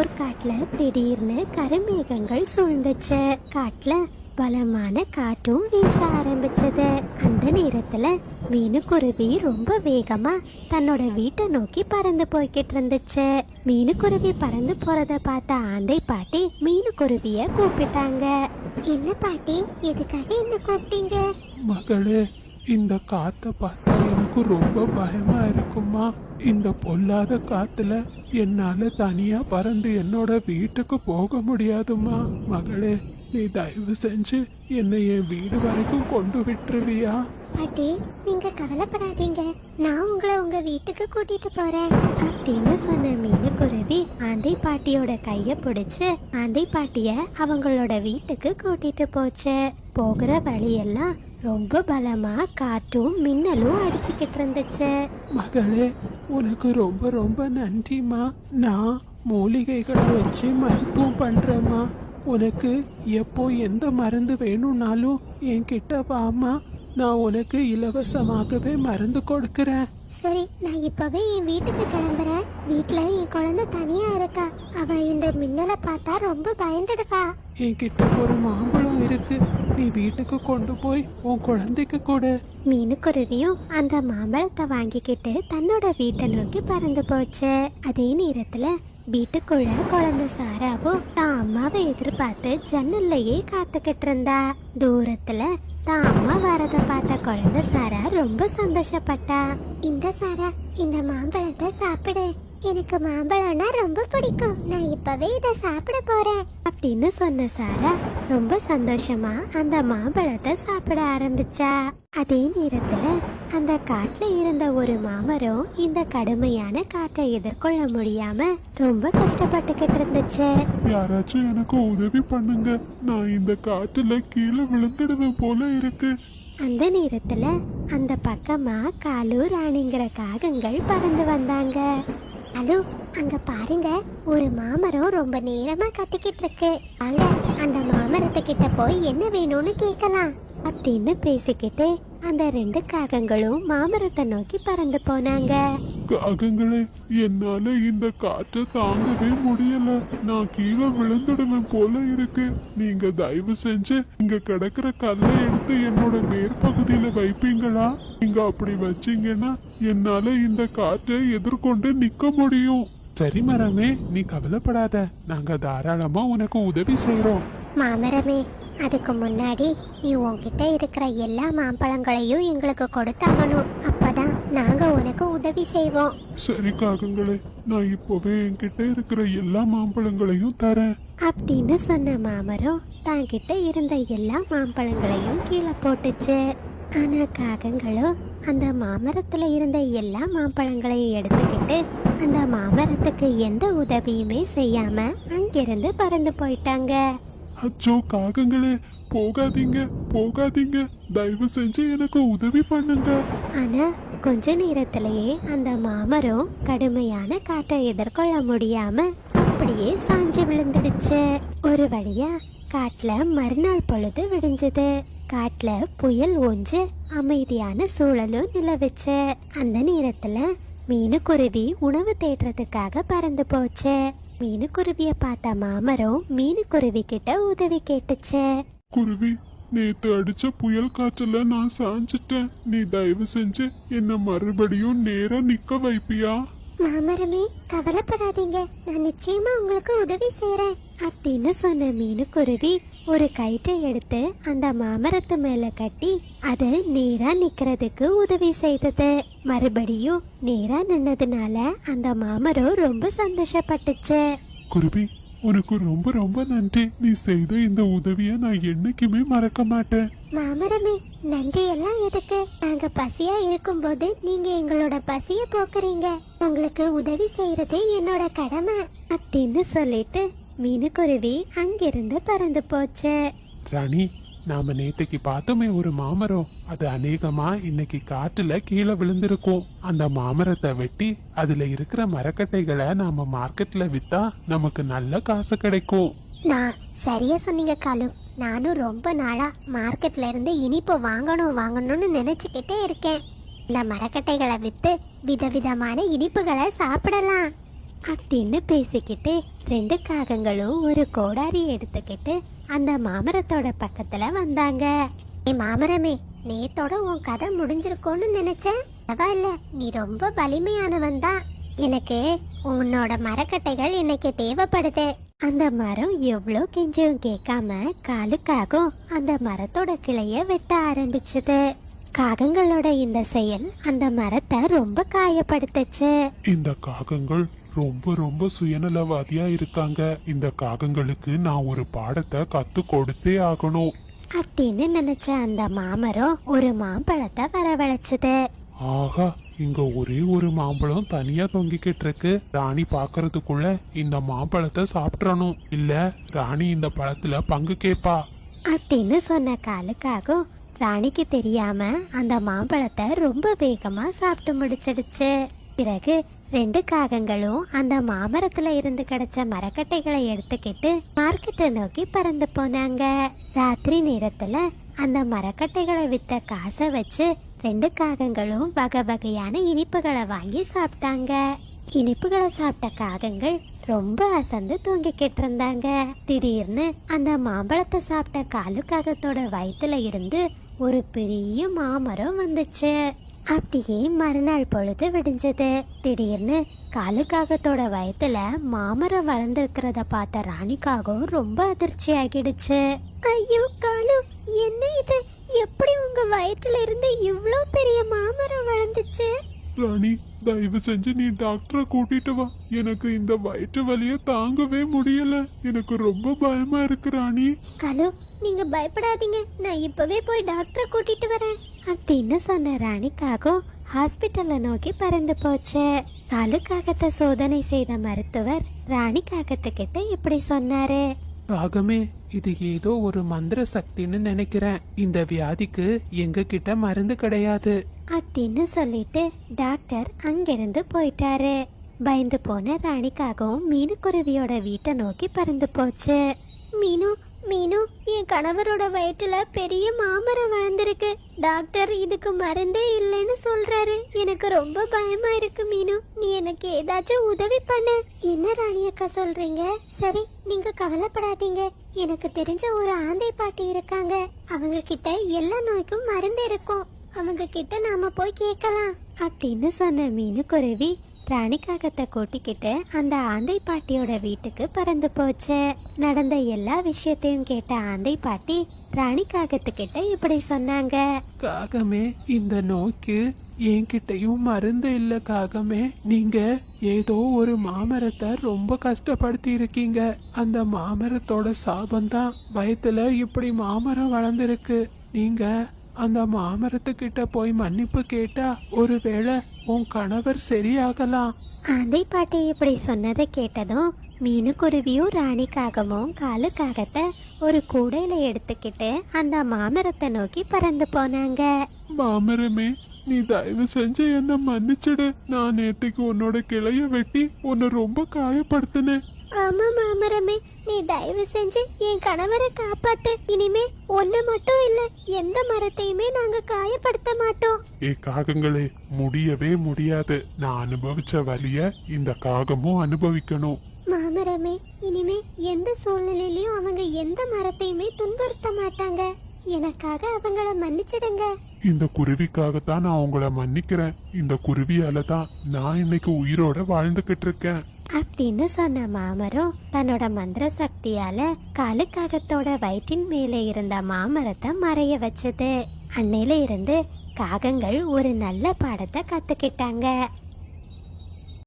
ஒரு காட்டுல திடீர்னு கருமேகங்கள் சூழ்ந்துச்சு. காட்டுல பலமான காற்றும் வீச ஆரம்பிச்சது. அந்த நேரத்துல மீனுக்குருவி ரொம்ப வேகமா தன்னோட வீட்டை நோக்கி பறந்து போய்கிட்டு இருந்துச்சு. மீனுக்குருவி பறந்து போறத பார்த்த ஆந்தை பாட்டி மீனுக்குருவிய கூப்பிட்டாங்க. என்ன பாட்டி எதுக்காக என்ன கூப்பிட்டீங்க? மகளே இந்த காத்த பார்த்தா எனக்கு ரொம்ப பயமா இருக்குமா? இந்த பொல்லாத காத்துல என்னால தனியா பறந்து என்னோட வீட்டுக்கு போக முடியாதுமா மகளே நீ தயவு செஞ்சு என்னை என் வீடு வரைக்கும் கொண்டு விட்டுருவியா? பாட்டி நீங்க கவலைப்படாதீங்க. நான் உங்களை உங்க வீட்டுக்கு கூட்டிட்டு போறேன். அப்படின்னு சொன்ன மீனுக்குருவி ஆந்தை பாட்டியோட கைய பிடிச்சு ஆந்தை பாட்டிய அவங்களோட வீட்டுக்கு கூட்டிட்டு போச்சு. போகிற வழியெல்லாம் ரொம்ப பலமா காற்றும் மின்னலும் அடிச்சுக்கிட்டு இருந்துச்சு. மகளே உனக்கு ரொம்ப ரொம்ப நன்றிம்மா. நான் மூலிகைகளை வச்சு மருத்துவம் பண்ணுறேம்மா உனக்கு எப்போ எந்த மருந்து வேணும்னாலும் என்கிட்ட வாமா நான் உனக்கு இலவசமாகவே மருந்து கொடுக்குறேன். சரி நான் இப்பவே என் வீட்டுக்கு கிளம்புறேன். வீட்ல என் குழந்தை தனியா இருக்கா. அவ இந்த மின்னலை பார்த்தா ரொம்ப பயந்துடுவா. என்கிட்ட ஒரு மாம்பழம் இருக்கு. நீ வீட்டுக்கு கொண்டு போய் உன் குழந்தைக்கு கொடு. மீனுக்குருவியும் அந்த மாம்பழத்தை வாங்கிக்கிட்டு தன்னோட வீட்டை நோக்கி பறந்து போச்சு. அதே நேரத்துல வீட்டுக்குள்ள குழந்தை சாராவும் தான் அம்மாவை எதிர்பார்த்து ஜன்னல்லையே காத்துக்கிட்டு இருந்தா. தூரத்துல தான் அம்மா வரத பார்த்த குழந்தை சாரா ரொம்ப சந்தோஷப்பட்டா. இந்த சாரா. இந்த மாம்பழத்தை சாப்பிடு. எனக்கு மாம்பழம்னா ரொம்ப பிடிக்கும். நான் இப்பவே இதை சாப்பிட போறேன். அப்படின்னு சொன்ன சாரா ரொம்ப சந்தோஷமா அந்த மாம்பழத்தை சாப்பிட ஆரம்பிச்சா. அதே நேரத்துல அந்த காட்டுல இருந்த ஒரு மாமரம் இந்த கடுமையான காற்றை எதிர்கொள்ள முடியாம ரொம்ப கஷ்டப்பட்டுக்கிட்டு இருந்துச்சு. யாராச்சும் எனக்கு உதவி பண்ணுங்க. நான் இந்த காட்டுல கீழே விழுந்துடுவேன் போல இருக்கு. அந்த நேரத்துல அந்த பக்கமா காலு ராணிங்கிற காகங்கள் பறந்து வந்தாங்க. ஹலோ அங்க பாருங்க ஒரு மாமரம் ரொம்ப நேரமா கத்திக்கிட்டு இருக்கு. அங்க அந்த மாமரத்துக்கிட்ட போய் என்ன வேணும்னு கேட்கலாம். அப்படின்னு பேசிக்கிட்டு அந்த ரெண்டு காகங்களும் மாமரத்தை நோக்கி பறந்து போனாங்க. காகங்களே என்னால இந்த காற்றை தாங்கவே முடியல. நான் கீழே விழுந்துடுவேன் போல இருக்கு. நீங்க தயவு செஞ்சு இங்க கிடக்குற கல்லை எடுத்து என்னோட மேற்பகுதியில வைப்பீங்களா? நீங்க அப்படி வச்சீங்கன்னா என்னால இந்த காற்றை எதிர்கொண்டு நிக்க முடியும். சரி மரமே நீ கவலைப்படாத. நாங்க தாராளமா உனக்கு உதவி செய்றோம். மாமரமே அதுக்கு முன்னாடி நீ உன்கிட்ட இருக்கிற எல்லா மாம்பழங்களையும் எங்களுக்கு கொடுத்தாகணும். அப்பதான் நாங்க உனக்கு உதவி செய்வோம். சரி காகங்களே நான் இப்போவே என்கிட்ட இருக்கிற எல்லா மாம்பழங்களையும் தரேன். அப்படின்னு சொன்ன மாமரம் தாங்கிட்ட இருந்த எல்லா மாம்பழங்களையும் கீழே போட்டுச்சு. ஆனா காகங்களும் அந்த மாமரத்துல இருந்த எல்லா மாம்பழங்களையும் எடுத்துக்கிட்டு அந்த மாமரத்துக்கு எந்த உதவியுமே செய்யாம அங்கிருந்து பறந்து போயிட்டாங்க. அச்சோ காகங்களே போகாதீங்க போகாதீங்க. தயவு செஞ்சு எனக்கு உதவி பண்ணுங்க. ஆனா கொஞ்ச நேரத்திலேயே அந்த மாமரம் கடுமையான காற்றை எதிர்கொள்ள முடியாம அப்படியே சாஞ்சு விழுந்துடுச்சு. ஒரு வழியா காட்டுல மறுநாள் பொழுது விடிஞ்சது. காட்டுல புயல் ஒன்று அமைதியான சூழலும் நிலவுச்சு. அந்த நேரத்துல மீனுக்குருவி உணவு தேடுறதுக்காக பறந்து போச்சு. மீனுக்குருவிய பார்த்த மாமரம் மீனுக்குருவி கிட்ட உதவி கேட்டுச்சு. குருவி நேத்து அடிச்ச புயல் காற்றுல நான் சாஞ்சிட்டேன். நீ தயவு செஞ்சு என்ன மறுபடியும் நேரா நிக்க வைப்பியா? மாமரமே கவலைப்படாதீங்க. நான் நிச்சயமா உங்களுக்கு உதவி செய்றேன். அப்படின்னு சொன்ன மீனுக்குருவி ஒரு கயிற்றை எடுத்து அந்த மாமரத்து மேல கட்டி அது நேரா நிக்கிறதுக்கு உதவி செய்தது. மறுபடியும் நேரா நின்னதுனால அந்த மாமரம் ரொம்ப சந்தோஷப்பட்டுச்சு. குருவி உனக்கு ரொம்ப ரொம்ப நன்றி. நீ செய்த இந்த உதவியை நான் என்னைக்குமே மறக்க மாட்டேன். மாமரமே நன்றி எல்லாம் எதுக்கு? நாங்க பசியா இருக்கும்போது நீங்க எங்களோட பசிய போக்குறீங்க. உங்களுக்கு உதவி செய்யறது என்னோட கடமை. அப்படின்னு சொல்லிட்டு மீனுக்குருவி அங்கிருந்து பறந்து போச்சு. ராணி நாம நேத்தைக்கு பார்த்தோமே ஒரு மாமரம். அது அநேகமா இன்னைக்கு காட்டுல கீழே விழுந்திருக்கும். அந்த மாமரத்தை வெட்டி அதுல இருக்கிற மரக்கட்டைகளை நாம மார்க்கெட்ல வித்தா நமக்கு நல்ல காசு கிடைக்கும். நான் சரியா சொன்னீங்க காலு. நானும் ரொம்ப நாளா மார்க்கெட்ல இருந்து இனிப்பு வாங்கணும் வாங்கணும்னு நினைச்சுக்கிட்டே இருக்கேன். இந்த மரக்கட்டைகளை வித்து விதவிதமான இனிப்புகளை சாப்பிடலாம். அப்படின்னு பேசிக்கிட்டு ரெண்டு காகங்களும் ஒரு கோடாரி எடுத்துக்கிட்டு அந்த மாமரத்தோட பக்கத்துல வந்தாங்க. ஏ மாமரமே நேத்தோட உன் கதை முடிஞ்சிருக்கோன்னு நினைச்சேன். பரவாயில்ல நீ ரொம்ப வலிமையானவன் தான். எனக்கு உன்னோட மரக்கட்டைகள் இன்னைக்கு தேவைப்படுது. அந்த மரம் எவ்வளோ கெஞ்சும் கேட்காம காலுக்காகும் அந்த மரத்தோட கிளைய வெட்ட ஆரம்பிச்சது. காகங்களோட இந்த செயல் அந்த மரத்தை ரொம்ப காயப்படுத்துச்சு. இந்த காகங்கள் ரொம்ப ரொம்ப சுயநலவாதியா இருக்காங்க. இந்த காகங்களுக்கு நான் ஒரு பாடத்தை கத்து கொடுத்தே ஆகணும். அப்படின்னு நினைச்ச அந்த மாமரம் ஒரு மாம்பழத்தை வரவழைச்சது. ஆஹா இங்க ஒரே ஒரு மாம்பழம் தனியா தொங்கிக்கிட்டு இருக்கு. ராணி பாக்குறதுக்குள்ள இந்த மாம்பழத்தை சாப்பிட்றணும். இல்ல ராணி இந்த பழத்துல பங்கு கேப்பா. அப்படின்னு சொன்ன காலுக்காகும் ராணிக்கு தெரியாம அந்த மாம்பழத்தை ரொம்ப வேகமா சாப்பிட்டு முடிச்சிடுச்சு. பிறகு ரெண்டு காகங்களும் அந்த மாமரத்துல இருந்து கிடைச்ச மரக்கட்டைகளை எடுத்துக்கிட்டு மார்க்கெட்டை நோக்கி பறந்து போனாங்க. ராத்திரி நேரத்துல அந்த மரக்கட்டைகளை வித்த காசை வச்சு ரெண்டு காகங்களும் வகை வகையான இனிப்புகளை வாங்கி சாப்பிட்டாங்க. இனிப்புகளை சாப்பிட்ட காகங்கள் ரொம்ப அசந்து தூங்கிக்கிட்டு இருந்தாங்க திடீர்னு அந்த மாம்பழத்தை சாப்பிட்ட காலு காகத்தோட வயிற்றுல இருந்து ஒரு பெரிய மாமரம் வந்துச்சு. அப்படியே மறுநாள் பொழுது விடிஞ்சது. திடீர்னு காலு காகத்தோட வயத்துல மாமரம் வளர்ந்துருக்கிறத பார்த்த ராணிக்காகவும் ரொம்ப அதிர்ச்சி ஆகிடுச்சு. ஐயோ காலு என்ன இது? எப்படி உங்க வயிற்றுல இருந்து இவ்வளோ பெரிய மாமரம் வளர்ந்துச்சு? ராணி தயவு செஞ்சு நீ டாக்டரை கூட்டிட்டு வா. எனக்கு இந்த வயிற்று வலிய தாங்கவே முடியல. எனக்கு ரொம்ப பயமா இருக்கு ராணி. கலு நீங்க பயப்படாதீங்க. நான் இப்பவே போய் டாக்டரை கூட்டிட்டு வரேன். அப்படின்னு சொன்ன ராணிக்காகவும் ஹாஸ்பிட்டல்ல நோக்கி பறந்து போச்சு. காலு காகத்தை சோதனை செய்த மருத்துவர் ராணி காகத்துக்கிட்ட இப்படி சொன்னாரு. ராகமே இது ஏதோ ஒரு மந்திர சக்தின்னு நினைக்கிறேன். இந்த வியாதிக்கு எங்க கிட்ட மருந்து கிடையாது. அப்படின்னு சொல்லிட்டு டாக்டர் அங்கிருந்து போயிட்டாரு. பயந்து போன ராணிக்காகவும் மீனுக்குருவியோட வீட்டை நோக்கி பறந்து போச்சு. மீனு மீனு என் கணவரோட வயிற்றுல பெரிய மாமரம் வளர்ந்துருக்கு. டாக்டர் இதுக்கு மருந்தே இல்லைன்னு சொல்றாரு. எனக்கு ரொம்ப பயமா இருக்கு மீனு. நீ எனக்கு ஏதாச்சும் உதவி பண்ணு. என்ன ராணி அக்கா சொல்றீங்க? சரி நீங்க கவலைப்படாதீங்க. எனக்கு தெரிஞ்ச ஒரு ஆந்தை பாட்டி இருக்காங்க. அவங்க கிட்ட எல்லா நோய்க்கும் மருந்து இருக்கும். அவங்க கிட்ட நாம போய் கேட்கலாம். அப்படின்னு சொன்ன மீனுக்குருவி ராணிக்காகத்தை கூட்டிக்கிட்டு அந்த ஆந்தை பாட்டியோட வீட்டுக்கு பறந்து போச்சு. நடந்த எல்லா விஷயத்தையும் கேட்ட ஆந்தை பாட்டி ராணிக்காகத்துக்கிட்ட இப்படி சொன்னாங்க. காகமே இந்த நோய்க்கு என்கிட்டயும் மருந்து இல்ல காகமே. நீங்க ஏதோ ஒரு மாமரத்தை ரொம்ப கஷ்டப்படுத்தி இருக்கீங்க அந்த மாமரத்தோட சாபம்தான். வயத்துல இப்படி மாமரம் வளர்ந்துருக்கு. நீங்க அந்த மாமரத்துக்கிட்ட போய் மன்னிப்பு கேட்டா ஒருவேளை உன் கணவர் சரியாகலாம். ஆந்தை பாட்டி இப்படி சொன்னதை கேட்டதும் மீனுக்குருவியும் ராணிக்காகமும் காலுக்காகத்தை ஒரு கூடையில எடுத்துக்கிட்டு அந்த மாமரத்தை நோக்கி பறந்து போனாங்க. மாமரமே நீ தயவு செஞ்சு என்ன மன்னிச்சிடு. நான் நேத்துக்கு உன்னோட கிளைய வெட்டி உன்னை ரொம்ப காயப்படுத்தினேன். ஆமா மாமரமே நீ தயவு செஞ்சு என் கணவரை காப்பாத்து. இனிமே ஒண்ணு மட்டும் இல்ல எந்த மரத்தையுமே நாங்க காயப்படுத்த மாட்டோம். ஏ காகங்களே முடியவே முடியாது. நான் அனுபவிச்ச வலிய இந்த காகமும் அனுபவிக்கணும். மாமரமே இனிமே எந்த சூழ்நிலையிலயும் அவங்க எந்த மரத்தையுமே துன்புறுத்த மாட்டாங்க. எனக்காக அவங்கள மன்னிச்சிடுங்க. இந்த குருவிக்காகத்தான் நான் உங்களை மன்னிக்கிறேன். இந்த குருவியால தான் நான் இன்னைக்கு உயிரோட வாழ்ந்துகிட்டு இருக்கேன். அப்படின்னு சொன்ன மாமரம் தன்னோட மந்திர சக்தியால காலுக்காகத்தோட வயிற்றின் மேலே இருந்த மாமரத்தை மறைய வச்சது. அன்னையில இருந்து காகங்கள் ஒரு நல்ல பாடத்தை கத்துக்கிட்டாங்க.